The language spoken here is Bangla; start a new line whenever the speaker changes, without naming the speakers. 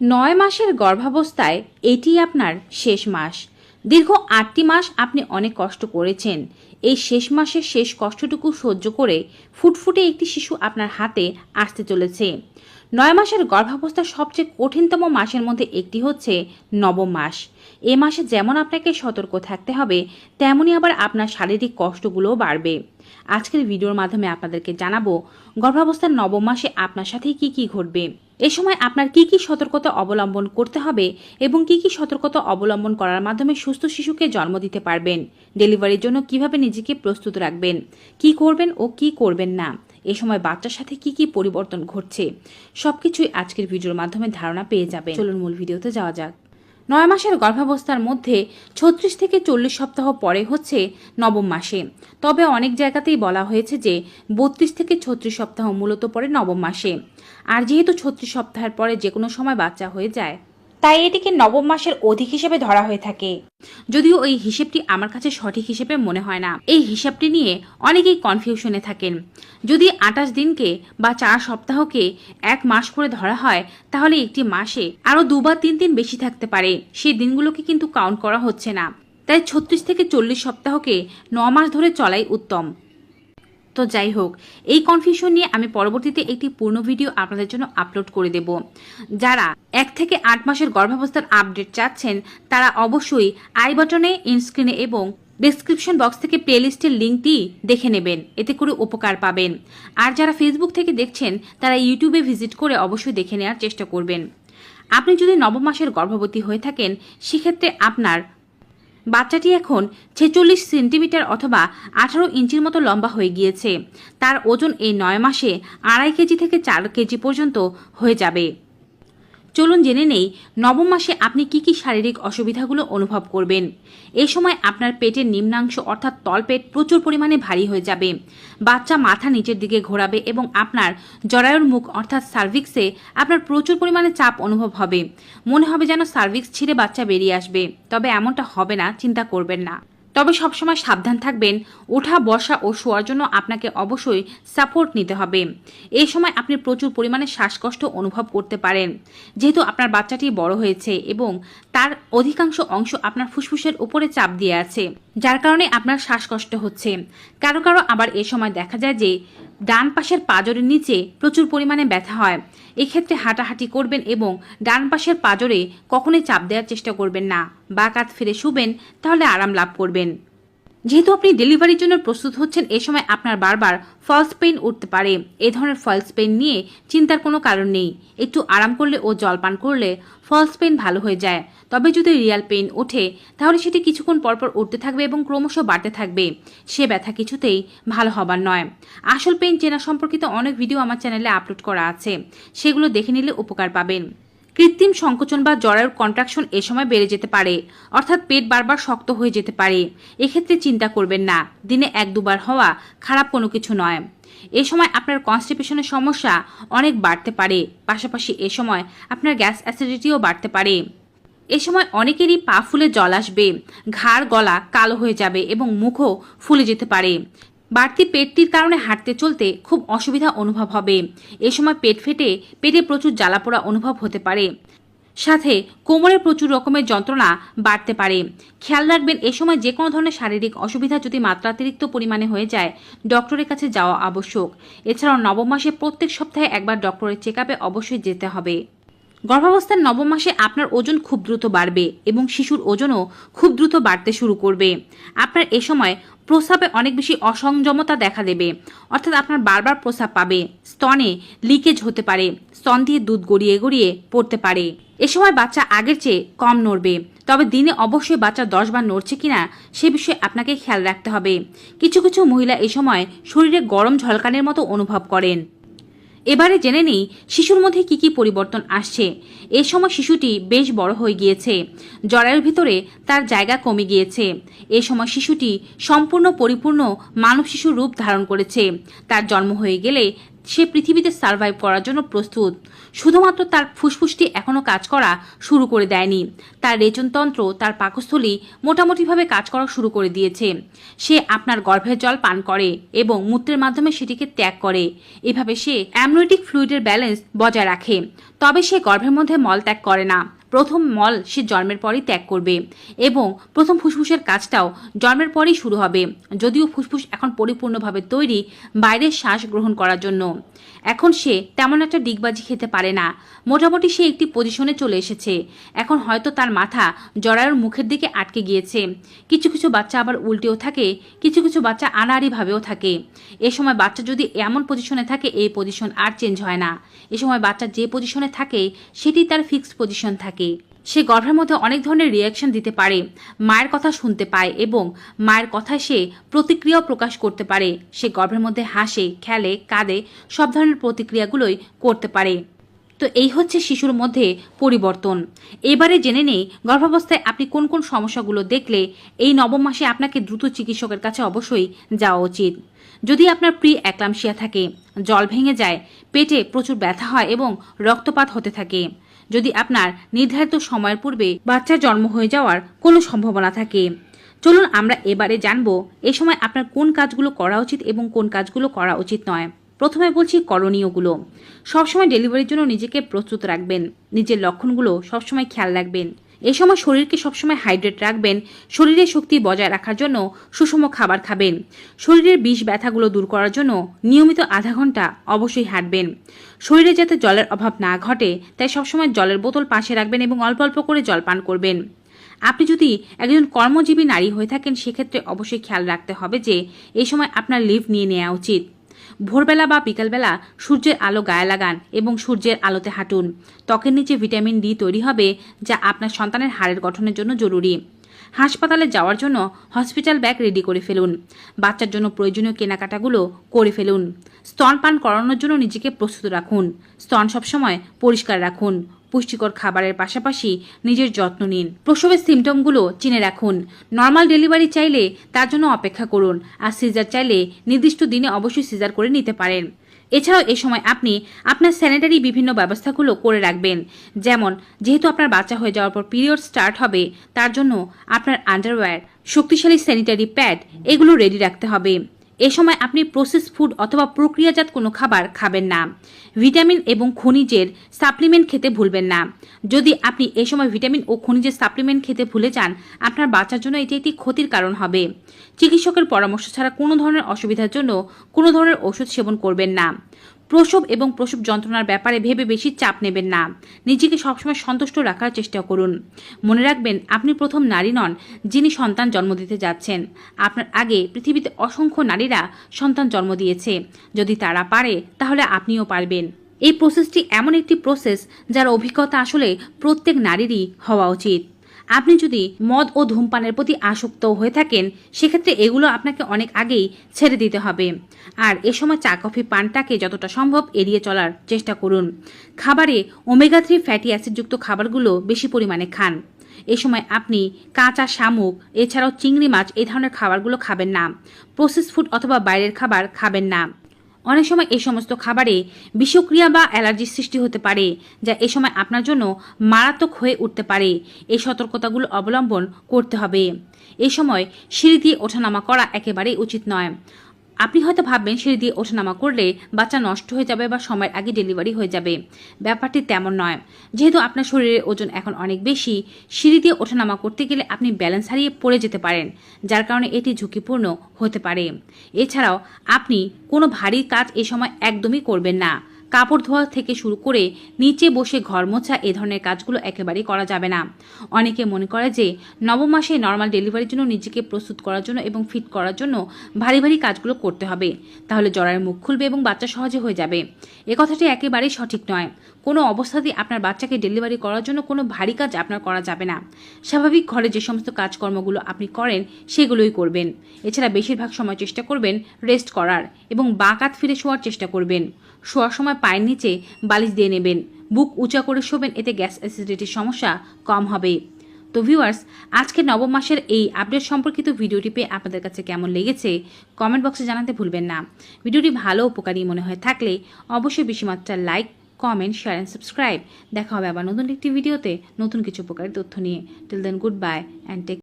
নয় মাসের গর্ভাবস্থায় এটি আপনার শেষ মাস। দীর্ঘ আটটি মাস আপনি অনেক কষ্ট করেছেন। এই শেষ মাসের শেষ কষ্টটুকু সহ্য করে ফুটফুটে একটি শিশু আপনার হাতে আসতে চলেছে। নয় মাসের গর্ভাবস্থার সবচেয়ে কঠিনতম মাসের মধ্যে একটি হচ্ছে নবম মাস। এ মাসে যেমন আপনাকে সতর্ক থাকতে হবে তেমনই আবার আপনার শারীরিক কষ্টগুলোও বাড়বে। আজকের ভিডিওর মাধ্যমে আপনাদেরকে জানাব, গর্ভাবস্থার নবম মাসে আপনার সাথে কি কি ঘটবে? এ সময় আপনার কি কি সতর্কতা অবলম্বন করতে হবে এবং কি কি সতর্কতা অবলম্বন করার মাধ্যমে সুস্থ শিশুকে জন্ম দিতে পারবেন? ডেলিভারির জন্য কীভাবে নিজেকে প্রস্তুত রাখবেন? কি করবেন ও কি করবেন না? এ সময় বাচ্চার সাথে কি কি পরিবর্তন ঘটছে? সবকিছুই আজকের ভিডিওর মাধ্যমে ধারণা পেয়ে যাবে চলুন মূল ভিডিওতে যাওয়া যাক। নয় মাসের গর্ভাবস্থার মধ্যে ছত্রিশ থেকে চল্লিশ সপ্তাহ পরে হচ্ছে নবম মাসে। তবে অনেক জায়গাতেই বলা হয়েছে যে বত্রিশ থেকে ছত্রিশ সপ্তাহ মূলত পরে নবম মাসে। আর যেহেতু ছত্রিশ সপ্তাহের পরে যে কোনো সময় বাচ্চা হয়ে যায় তাই এটিকে নবম মাসের অধিক হিসেবে ধরা হয়ে থাকে। যদিও এই হিসেবটি আমার কাছে সঠিক হিসেবে মনে হয় না। এই হিসাবটি নিয়ে অনেকেই কনফিউশনে থাকেন। যদি আঠাশ দিনকে বা চার সপ্তাহকে এক মাস করে ধরা হয়, তাহলে একটি মাসে আরও দুবার তিন দিন বেশি থাকতে পারে। সেই দিনগুলোকে কিন্তু কাউন্ট করা হচ্ছে না। তাই ছত্রিশ থেকে চল্লিশ সপ্তাহকে ন মাস ধরে চলাই উত্তম। তো যাই হোক, এই কনফিউশন নিয়ে আমি পরবর্তীতে একটি পূর্ণ ভিডিও আপনাদের জন্য আপলোড করে দেব। যারা এক থেকে আট মাসের গর্ভাবস্থার আপডেট চাচ্ছেন, তারা অবশ্যই আই বাটনে ইনস্ক্রিনে এবং ডেসক্রিপশন বক্স থেকে প্লেলিস্টের লিঙ্কটি দেখে নেবেন। এতে করে উপকার পাবেন। আর যারা ফেসবুক থেকে দেখছেন, তারা ইউটিউবে ভিজিট করে অবশ্যই দেখে নেওয়ার চেষ্টা করবেন। আপনি যদি নবম মাসের গর্ভবতী হয়ে থাকেন, সেক্ষেত্রে আপনার বাচ্চাটি এখন ছেচল্লিশ সেন্টিমিটার অথবা আঠারো ইঞ্চির মতো লম্বা হয়ে গিয়েছে। তার ওজন এই নয় মাসে আড়াই কেজি থেকে চার কেজি পর্যন্ত হয়ে যাবে। চলুন জেনে নেই, নবম মাসে আপনি কি কি শারীরিক অসুবিধাগুলো অনুভব করবেন। এ সময় আপনার পেটের নিম্নাংশ অর্থাৎ তলপেট প্রচুর পরিমাণে ভারী হয়ে যাবে। বাচ্চা মাথা নিচের দিকে ঘোরাবে এবং আপনার জরায়ুর মুখ অর্থাৎ সার্ভিক্সে আপনার প্রচুর পরিমাণে চাপ অনুভব হবে। মনে হবে যেন সার্ভিক্স ছিঁড়ে বাচ্চা বেরিয়ে আসবে, তবে এমনটা হবে না, চিন্তা করবেন না। তবে সবসময় সাবধান থাকবেন। ওঠা বসা ও শোয়ার জন্য আপনাকে অবশ্যই সাপোর্ট নিতে হবে। এই সময় আপনি প্রচুর পরিমাণে শ্বাসকষ্ট অনুভব করতে পারেন। যেহেতু আপনার বাচ্চাটি বড় হয়েছে এবং তার অধিকাংশ অংশ আপনার ফুসফুসের উপরে চাপ দিয়ে আছে, যার কারণে আপনার শ্বাসকষ্ট হচ্ছে। কারও কারও আবার এ সময় দেখা যায় যে ডান পাশের পাজরের নিচে প্রচুর পরিমাণে ব্যথা হয়। এক্ষেত্রে হাঁটাহাঁটি করবেন এবং ডান পাশের পাজরে কখনোই চাপ দেওয়ার চেষ্টা করবেন না। বা কাত ফিরে শুবেন, তাহলে আরাম লাভ করবেন। যেহেতু আপনি ডেলিভারির জন্য প্রস্তুত হচ্ছেন, এ সময় আপনার বারবার ফলস পেইন উঠতে পারে। এ ধরনের ফলস পেইন নিয়ে চিন্তার কোনো কারণ নেই। একটু আরাম করলে ও জলপান করলে ফলস পেইন ভালো হয়ে যায়। তবে যদি রিয়াল পেইন ওঠে, তাহলে সেটি কিছুক্ষণ পরপর উঠতে থাকবে এবং ক্রমশ বাড়তে থাকবে। সে ব্যথা কিছুতেই ভালো হবার নয়। আসল পেইন চেনা সম্পর্কিত অনেক ভিডিও আমার চ্যানেলে আপলোড করা আছে। সেগুলো দেখে নিলে উপকার পাবেন। কৃত্রিম সংকোচন বা জরায়ুর কন্ট্রাকশন এ সময় বেড়ে যেতে পারে। অর্থাৎ পেট বারবার শক্ত হয়ে যেতে পারে। এক্ষেত্রে চিন্তা করবেন না, দিনে এক দুবার হওয়া খারাপ কোনো কিছু নয়। এ সময় আপনার কনস্টিপেশনের সমস্যা অনেক বাড়তে পারে, পাশাপাশি এ সময় আপনার গ্যাস অ্যাসিডিটিও বাড়তে পারে। এ সময় অনেকেরই পা ফুলে জল আসবে, ঘাড়, গলা কালো হয়ে যাবে এবং মুখও ফুলে যেতে পারে। বাড়তি পেটটির কারণে হাঁটতে চলতে খুব অসুবিধা অনুভব হবে। এ সময় পেট ফেটে পেটে প্রচুর জ্বালাপোড়া অনুভব হতে পারে। সাথে কোমরে প্রচুর রকমের যন্ত্রণা বাড়তে পারে। খেয়াল রাখবেন, এ সময় যে কোনো ধরনের শারীরিক অসুবিধা যদি মাত্রাতিরিক্ত পরিমাণে হয়ে যায়, ডক্টরের কাছে যাওয়া আবশ্যক। এছাড়াও নবম মাসে প্রত্যেক সপ্তাহে একবার ডক্টরের চেক অবশ্যই যেতে হবে। গর্ভাবস্থার নবম মাসে আপনার ওজন খুব দ্রুত বাড়বে এবং শিশুর ওজনও খুব দ্রুত বাড়তে শুরু করবে। আপনার এ সময় প্রস্রাবে অনেক বেশি অসংযমতা দেখা দেবে। অর্থাৎ আপনার বারবার প্রস্রাব পাবে। স্তনে লিকেজ হতে পারে। স্তন দিয়ে দুধ গড়িয়ে গড়িয়ে পড়তে পারে। এ সময় বাচ্চা আগের চেয়ে কম নড়বে। তবে দিনে অবশ্যই বাচ্চা দশ বার নড়ছে কিনা সে বিষয়ে আপনাকে খেয়াল রাখতে হবে। কিছু কিছু মহিলা এ সময় শরীরে গরম ঝলকানের মতো অনুভব করেন। এবারে জেনে নেই শিশুর মধ্যে কি কি পরিবর্তন আসছে। এ সময় শিশুটি বেশ বড় হয়ে গিয়েছে। জরায়ুর ভিতরে তার জায়গা কমে গিয়েছে। এ সময় শিশুটি সম্পূর্ণ পরিপূর্ণ মানব শিশুর রূপ ধারণ করেছে। তার জন্ম হয়ে গেলে সে পৃথিবীতে সার্ভাইভ করার জন্য প্রস্তুত। শুধুমাত্র তার ফুসফুসটি এখনও কাজ করা শুরু করে দেয়নি। তার রেচনতন্ত্র তার পাকস্থলী মোটামুটিভাবে কাজ করা শুরু করে দিয়েছে। সে আপনার গর্ভের জল পান করে এবং মূত্রের মাধ্যমে সেটিকে ত্যাগ করে। এভাবে সে অ্যামনোটিক ফ্লুইডের ব্যালেন্স বজায় রাখে। তবে সে গর্ভের মধ্যে মল ত্যাগ করে না। প্রথম মল সে জন্মের পরই ত্যাগ করবে এবং প্রথম ফুসফুসের কাজটাও জন্মের পরেই শুরু হবে, যদিও ফুসফুস এখন পরিপূর্ণভাবে তৈরি বাইরের শ্বাস গ্রহণ করার জন্য। এখন সে তেমন একটা ডিগবাজি খেতে পারে না। মোটামুটি সে একটি পজিশনে চলে এসেছে। এখন হয়তো তার মাথা জরায়ুর মুখের দিকে আটকে গিয়েছে। কিছু কিছু বাচ্চা আবার উল্টেও থাকে, কিছু কিছু বাচ্চা আড়াআড়িভাবেও থাকে। এ সময় বাচ্চা যদি এমন পজিশনে থাকে, এই পজিশন আর চেঞ্জ হয় না। এ সময় বাচ্চা যে পজিশনে থাকে, সেটি তার ফিক্সড পজিশন থাকে। সে গর্ভের মধ্যে অনেক ধরনের রিয়াকশন দিতে পারে। মায়ের কথা শুনতে পায় এবং মায়ের কথায় সে প্রতিক্রিয়াও প্রকাশ করতে পারে। সে গর্ভের মধ্যে হাসে, খেলে, কাঁদে, সব ধরনের প্রতিক্রিয়াগুলোই করতে পারে। তো এই হচ্ছে শিশুর মধ্যে পরিবর্তন। এবারে জেনে নেই, গর্ভাবস্থায় আপনি কোন কোন সমস্যাগুলো দেখলে এই নবম মাসে আপনাকে দ্রুত চিকিৎসকের কাছে অবশ্যই যাওয়া উচিত। যদি আপনার প্রি অ্যাক্লামশিয়া থাকে, জল ভেঙে যায়, পেটে প্রচুর ব্যথা হয় এবং রক্তপাত হতে থাকে যদি আপনার নির্ধারিত সময়ের পূর্বে বাচ্চা জন্ম হয়ে যাওয়ার কোনো সম্ভাবনা থাকে। চলুন আমরা এবারে জানব এ সময় আপনার কোন কাজগুলো করা উচিত এবং কোন কাজগুলো করা উচিত নয়। প্রথমে বলছি করণীয়গুলো। সবসময় ডেলিভারির জন্য নিজেকে প্রস্তুত রাখবেন। নিজের লক্ষণগুলো সবসময় খেয়াল রাখবেন। এ সময় শরীরকে সবসময় হাইড্রেট রাখবেন, শরীরের শক্তি বজায় রাখার জন্য সুষম খাবার খাবেন। শরীরের বিষ ব্যথাগুলো দূর করার জন্য নিয়মিত আধা ঘণ্টা অবশ্যই হাঁটবেন। শরীরে যাতে জলের অভাব না ঘটে, তাই সবসময় জলের বোতল পাশে রাখবেন এবং অল্প অল্প করে জল পান করবেন। আপনি যদি একজন কর্মজীবী নারী হয়ে থাকেন, সেক্ষেত্রে অবশ্যই খেয়াল রাখতে হবে যে এই সময় আপনার লিভ নিয়ে নেওয়া উচিত। ভোরবেলা বা বিকালবেলা সূর্যের আলো গায়ে লাগান এবং সূর্যের আলোতে হাঁটুন। ত্বকের নিচে ভিটামিন ডি তৈরি হবে, যা আপনার সন্তানের হাড়ের গঠনের জন্য জরুরি। হাসপাতালে যাওয়ার জন্য হসপিটাল ব্যাগ রেডি করে ফেলুন। বাচ্চার জন্য প্রয়োজনীয় কেনাকাটাগুলো করে ফেলুন। স্তন পান করানোর জন্য নিজেকে প্রস্তুত রাখুন। স্তন সবসময় পরিষ্কার রাখুন। পুষ্টিকর খাবারের পাশাপাশি নিজের যত্ন নিন। প্রসবের সিমটমগুলো চিনে রাখুন। নর্মাল ডেলিভারি চাইলে তার জন্য অপেক্ষা করুন। আর সিজার চাইলে নির্দিষ্ট দিনে অবশ্যই সিজার করে নিতে পারেন। এছাড়াও এ সময় আপনি আপনার স্যানিটারি বিভিন্ন ব্যবস্থাগুলো করে রাখবেন। যেমন, যেহেতু আপনার বাচ্চা হয়ে যাওয়ার পর পিরিয়ড স্টার্ট হবে, তার জন্য আপনার আন্ডারওয়্যার শক্তিশালী স্যানিটারি প্যাড এগুলো রেডি রাখতে হবে। এ সময় আপনি প্রসেস ফুড অথবা প্রক্রিয়াজাত কোনো খাবার খাবেন না। ভিটামিন এবং খনিজের সাপ্লিমেন্ট খেতে ভুলবেন না। যদি আপনি এ সময় ভিটামিন ও খনিজের সাপ্লিমেন্ট খেতে ভুলে যান, আপনার বাচ্চার জন্য এটি একটি ক্ষতির কারণ হবে। চিকিৎসকের পরামর্শ ছাড়া কোনো ধরনের অসুবিধার জন্য কোনো ধরনের ওষুধ সেবন করবেন না। প্রসব এবং প্রসব যন্ত্রণার ব্যাপারে ভেবে বেশি চাপ নেবেন না। নিজেকে সবসময় সন্তুষ্ট রাখার চেষ্টা করুন। মনে রাখবেন, আপনি প্রথম নারী নন, যিনি সন্তান জন্ম দিতে যাচ্ছেন। আপনার আগে পৃথিবীতে অসংখ্য নারীরা সন্তান জন্ম দিয়েছে। যদি তারা পারে, তাহলে আপনিও পারবেন। এই প্রসেসটি এমন একটি প্রসেস যার অভিজ্ঞতা আসলে প্রত্যেক নারীরই হওয়া উচিত। আপনি যদি মদ ও ধূমপানের প্রতি আসক্ত হয়ে থাকেন, সেক্ষেত্রে এগুলো আপনাকে অনেক আগেই ছেড়ে দিতে হবে। আর এ সময় চা, কফি, পানটাকে যতটা সম্ভব এড়িয়ে চলার চেষ্টা করুন। খাবারে ওমেগা থ্রি ফ্যাটি অ্যাসিডযুক্ত খাবারগুলো বেশি পরিমাণে খান। এ সময় আপনি কাঁচা শামুক, এছাড়াও চিংড়ি মাছ, এই ধরনের খাবারগুলো খাবেন না। প্রসেস ফুড অথবা বাইরের খাবার খাবেন না। অনেক সময় এই সমস্ত খাবারে বিষক্রিয়া বা অ্যালার্জির সৃষ্টি হতে পারে, যা এ সময় আপনার জন্য মারাত্মক হয়ে উঠতে পারে। এই সতর্কতাগুলো অবলম্বন করতে হবে। এই সময় সিঁড়ি দিয়ে ওঠানামা করা একেবারেই উচিত নয়। আপনি হয়তো ভাববেন, সিঁড়ি দিয়ে ওঠানামা করলে বাচ্চা নষ্ট হয়ে যাবে বা সময়ের আগে ডেলিভারি হয়ে যাবে। ব্যাপারটি তেমন নয়। যেহেতু আপনার শরীরের ওজন এখন অনেক বেশি, সিঁড়ি দিয়ে ওঠানামা করতে গেলে আপনি ব্যালেন্স হারিয়ে পড়ে যেতে পারেন, যার কারণে এটি ঝুঁকিপূর্ণ হতে পারে। এছাড়াও, আপনি কোনো ভারী কাজ এ সময় একদমই করবেন না। কাপড় ধোয়া থেকে শুরু করে নিচে বসে ঘর মোছা এ ধরনের কাজগুলো একেবারেই করা যাবে না। অনেকে মনে করে যে নবম মাসে নর্মাল ডেলিভারির জন্য নিজেকে প্রস্তুত করার জন্য এবং ফিট করার জন্য ভারী ভারী কাজগুলো করতে হবে। তাহলে জরায়ের মুখ খুলবে এবং বাচ্চা সহজে হয়ে যাবে। এ কথাটি একেবারেই সঠিক নয়। কোনো অবস্থাতেই আপনার বাচ্চাকে ডেলিভারি করার জন্য কোনো ভারী কাজ আপনার করা যাবে না। স্বাভাবিক ঘরে যে সমস্ত কাজকর্মগুলো আপনি করেন, সেগুলোই করবেন। এছাড়া বেশিরভাগ সময় চেষ্টা করবেন রেস্ট করার এবং বাঁ কাত ফিরে শোয়ার চেষ্টা করবেন। শোয়ার সময় পায়ের নিচে বালিশ দিয়ে নেবেন। বুক উঁচা করে শোবেন, এতে গ্যাস অ্যাসিডিটির সমস্যা কম হবে। তো ভিউয়ার্স, আজকে নবম মাসের এই আপডেট সম্পর্কিত ভিডিওটি পেয়ে আপনাদের কাছে কেমন লেগেছে, কমেন্ট বক্সে জানাতে ভুলবেন না। ভিডিওটি ভালো উপকারী মনে হয় থাকলে অবশ্যই বেশি মাত্রার like, comment, share and subscribe. দেখা হবে আবার নতুন একটি ভিডিওতে নতুন কিছু উপকারী তথ্য নিয়ে। Till then good bye and take